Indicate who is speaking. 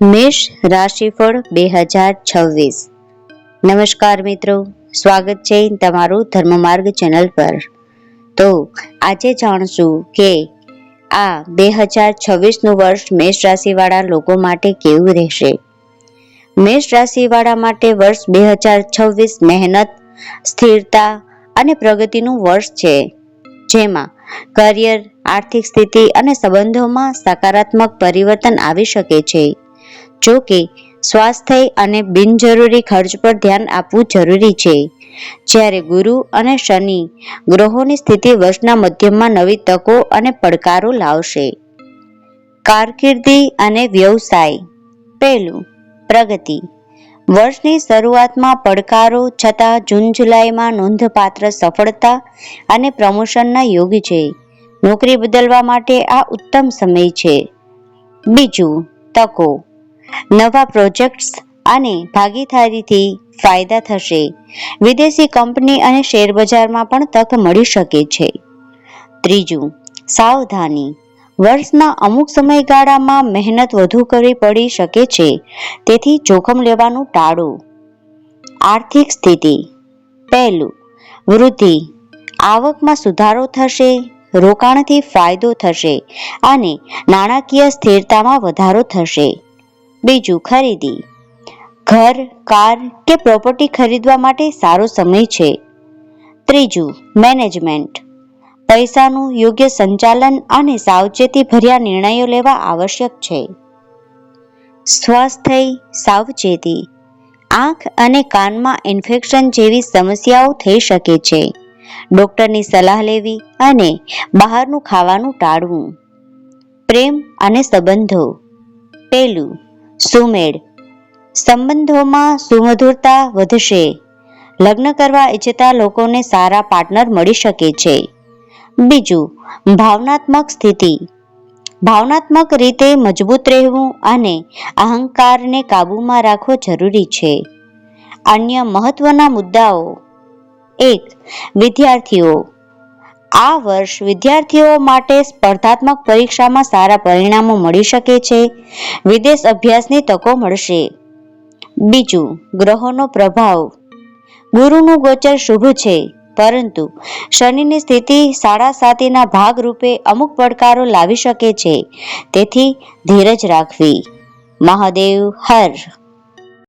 Speaker 1: મેષ રાશિફળ બે હજાર છવ્વીસ. નમસ્કાર મિત્રો, સ્વાગત છે તમારું ધર્મમાર્ગ ચેનલ પર. તો આજે જાણશું કે આ બે હજાર છવ્વીસનું વર્ષ મેષ રાશિવાળા લોકો માટે કેવું રહેશે. મેષ રાશિવાળા માટે વર્ષ બે હજાર છવ્વીસ મહેનત, સ્થિરતા અને પ્રગતિનું વર્ષ છે. જેમાં કરિયર, આર્થિક સ્થિતિ અને સંબંધોમાં સકારાત્મક પરિવર્તન આવી શકે છે. જો કે, સ્વાસ્થ્ય અને બિનજરૂરી ખર્ચ પર ધ્યાન આપવું જરૂરી છે. જ્યારે ગુરુ અને શનિ ગ્રહોની સ્થિતિ વર્ષના મધ્યમાં નવી તકો અને પડકારો લાવશે. કારકિર્દી અને વ્યવસાય. પહેલું, પ્રગતિ. વર્ષની શરૂઆતમાં પડકારો છતાં જૂન જુલાઈમાં નોંધપાત્ર સફળતા અને પ્રમોશનના યોગ છે. નોકરી બદલવા માટે આ ઉત્તમ સમય છે. બીજું, તકો. નવા પ્રોજેક્ટ્સ અને ભાગીદારીથી ફાયદા થશે. વિદેશી કંપની અને શેરબજારમાં પણ તક મળી શકે છે. ત્રીજું, સાવધાની. વર્ષના અમુક સમયગાળામાં મહેનત વધુ કરવી પડી શકે છે, તેથી જોખમ લેવાનું ટાળો. આર્થિક સ્થિતિ. પહેલું, વૃદ્ધિ. આવકમાં સુધારો થશે, રોકાણથી ફાયદો થશે અને નાણાકીય સ્થિરતામાં વધારો થશે. બીજું ખરીદી. ઘર, કાર કે પ્રોપર્ટી ખરીદવા માટે સારો સમય છે. ત્રીજું મેનેજમેન્ટ પૈસાનું યોગ્ય સંચાલન અને સાવચેતી ભર્યા નિર્ણયો લેવા આવશ્યક છે. સ્વાસ્થ્ય, સાવચેતી. આંખ અને કાનમાં ઇન્ફેક્શન જેવી સમસ્યાઓ થઈ શકે છે. ડોક્ટરની સલાહ લેવી અને બહારનું ખાવાનું ટાળવું. પ્રેમ અને સંબંધો. પેલું સુમેળ. સંબંધોમાં સુમધુરતા વધશે. લગ્ન કરવા ઈચ્છતા લોકોને સારા પાર્ટનર મળી શકે છે. બીજું, ભાવનાત્મક સ્થિતિ. ભાવનાત્મક રીતે મજબૂત રહેવું અને અહંકારને કાબૂમાં રાખવો જરૂરી છે. અન્ય મહત્વના મુદ્દાઓ. એક, વિદ્યાર્થીઓ. આ વર્ષ વિદ્યાર્થીઓ માટે સ્પર્ધાત્મક પરીક્ષામાં સારા પરિણામો મળી શકે છે. વિદેશ અભ્યાસની તકો મળશે. બીજું, ગ્રહોનો પ્રભાવ. ગુરુનું ગોચર શુભ છે, પરંતુ શનિની સ્થિતિ સાડા સાતીના ભાગ રૂપે અમુક પડકારો લાવી શકે છે. તેથી ધીરજ રાખવી. મહાદેવ, હર.